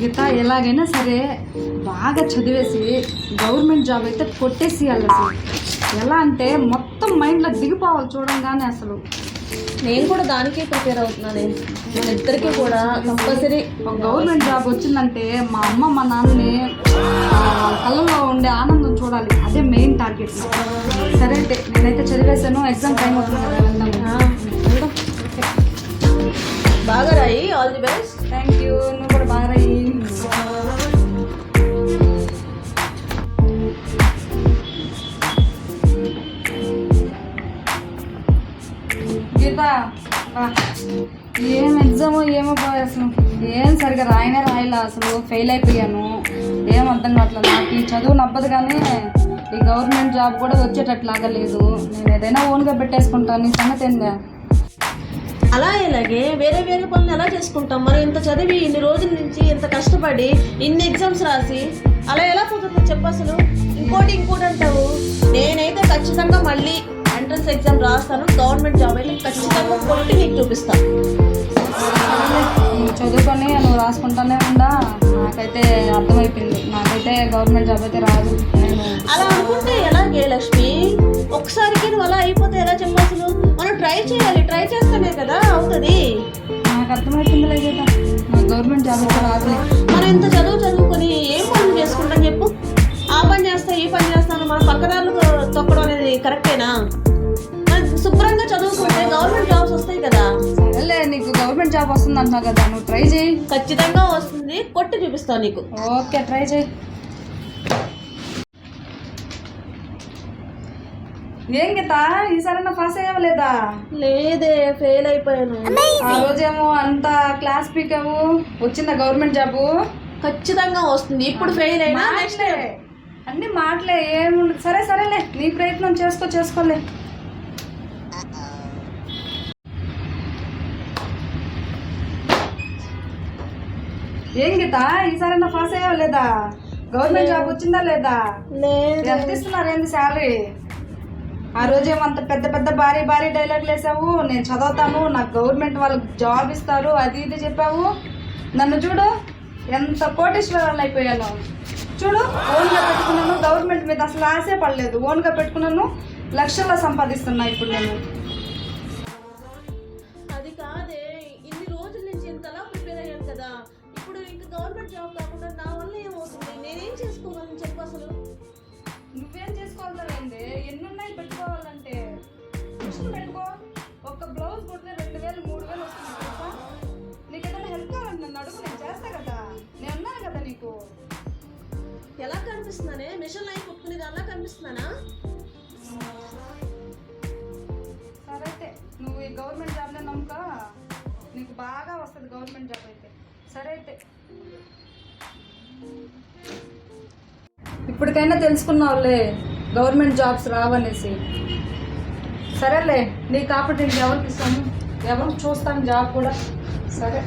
గీత ఎలాగైనా సరే బాగా చదివేసి గవర్నమెంట్ జాబ్ అయితే కొట్టేసేయాలి అసలు ఎలా అంటే మొత్తం మైండ్లో దిగిపోవాలి చూడంగానే అసలు. నేను కూడా దానికే ప్రిపేర్ అవుతున్నాను. మన ఇద్దరికి కూడా కంపల్సరీ ఒక గవర్నమెంట్ జాబ్ వచ్చిందంటే మా అమ్మ మా నాన్నని కళ్ళలో ఉండే ఆనందం చూడాలి. అదే మెయిన్ టార్గెట్ సరే అయితే నేనైతే చదివేశాను ఎగ్జామ్ టైం అవుతుంది కదా. బాగా రాయి. All the best thank you నువ్వు కూడా బాగా రాయి. గీత. ఏం ఎగ్జామ్ ఏమో పోయి అసలు. ఏం సరిగా రాయనే రాయలే అసలు. ఫెయిల్ అయిపోయాను. ఏం అర్థం కావట్లేదు. నాకు ఈ చదువు నవ్వదు కానీ ఈ గవర్నమెంట్ జాబ్ కూడా వచ్చేటట్లాగా లేదు. నేను ఏదైనా ఓన్గా పెట్టేసుకుంటాను. నీ సంగతి ఏందా? అలా ఎలాగే వేరే వేరే పనులు ఎలా చేసుకుంటాం? మనం ఇంత చదివి ఇన్ని రోజుల నుంచి ఇంత కష్టపడి ఇన్ని ఎగ్జామ్స్ రాసి అలా ఎలా కుదురుతుంది చెప్పు అసలు? ఇంకోటి ఇంకోటి అంటావు. నేనైతే ఖచ్చితంగా మళ్ళీ ఎంట్రన్స్ ఎగ్జామ్ రాస్తాను. గవర్నమెంట్ జాబ్ అయితే ఖచ్చితంగా కొట్టి నీకు చూపిస్తాను. చదువుకొని నువ్వు రాసుకుంటానే ఉండా? నాకైతే అర్థమైపోయింది. నాకైతే గవర్నమెంట్ జాబ్ అయితే రాదు. అలా అనుకుంటే ఎలాగే లక్ష్మి? ఒకసారికి నువ్వు అలా అయిపోతే ఎలా చెప్పు అసలు? మనం ట్రై చేయాలి. అవుతుంది నాకు అర్థమైపోయింది లేదు గవర్నమెంట్ జాబ్ రాదులే. మనం ఇంత చదువు చదువుకొని ఏం పనులు చేసుకుంటాం చెప్పు? ఆ పని చేస్తా ఈ పని చేస్తాను మన పక్కదారులు తొక్కడం అనేది కరెక్టేనా? శుభ్రంగా చదువుకుంటే గవర్నమెంట్ జాబ్స్ వస్తాయి కదా. సరేలే నీకు గవర్నమెంట్ జాబ్ వస్తుంది అంటున్నావు కదా నువ్వు ట్రై చేయి. ఖచ్చితంగా వస్తుంది. కొట్టి చూపిస్తాను నీకు. ఓకే ట్రై చేయి. ఏం గీత? ఈసారన్నా పాస్ అయ్యవలేదా? లేదే ఫెయిల్ అయిపోయాను. ఆ రోజేమో అంత క్లాస్ పీకావు వచ్చిందా గవర్నమెంట్ జాబు ఖచ్చితంగా వస్తుంది. ఇప్పుడు ఫెయిల్ అయినా నెక్స్ట్ అన్ని మాటలే ఏముండదు. సరే సరేలే. నీ ప్రయత్నం చేసుకో చేసుకోలే. ఏం గీత? ఈసారైనా పాస్ అయ్యావా లేదా. గవర్నమెంట్ జాబ్ వచ్చిందా లేదా? లేదు. ఎంత ఇస్తున్నారు? ఏంది శాలరీ ఆ రోజేమో అంత పెద్ద పెద్ద భారీ భారీ డైలాగులు వేసావు నేను చదువుతాను నాకు గవర్నమెంట్ వాళ్ళకి జాబ్ ఇస్తారు అది ఇది చెప్పావు. నన్ను చూడు ఎంత కోటేశ్వరాలు అయిపోయాను. చూడు ఓన్గా పెట్టుకున్నాను గవర్నమెంట్ మీద అసలు ఆశే పడలేదు. ఓన్గా పెట్టుకున్నాను లక్షల్లో సంపాదిస్తున్నా ఇప్పుడు నేను. అది కాదే ఇన్ని రోజుల నుంచి ఇంతలా ప్రిపేర్ అయ్యాను కదా. ఇప్పుడు ఇంకా గవర్నమెంట్ జాబ్ కాకుండా నా కనిపిస్తున్నానే మిషన్ లైన్ కుట్టుకునేది అలా కనిపిస్తున్నానా సరే అయితే నువ్వు ఈ గవర్నమెంట్ జాబ్లో నమ్మక నీకు బాగా వస్తుంది గవర్నమెంట్ జాబ్ అయితే. సరే అయితే. ఇప్పటికైనా తెలుసుకున్నావులే గవర్నమెంట్ జాబ్స్ రావనేసి. సరేలే నీ కాబట్టి నేను ఎవరికి ఇస్తాను? ఎవరికి చూస్తాను జాబ్ కూడా? సరే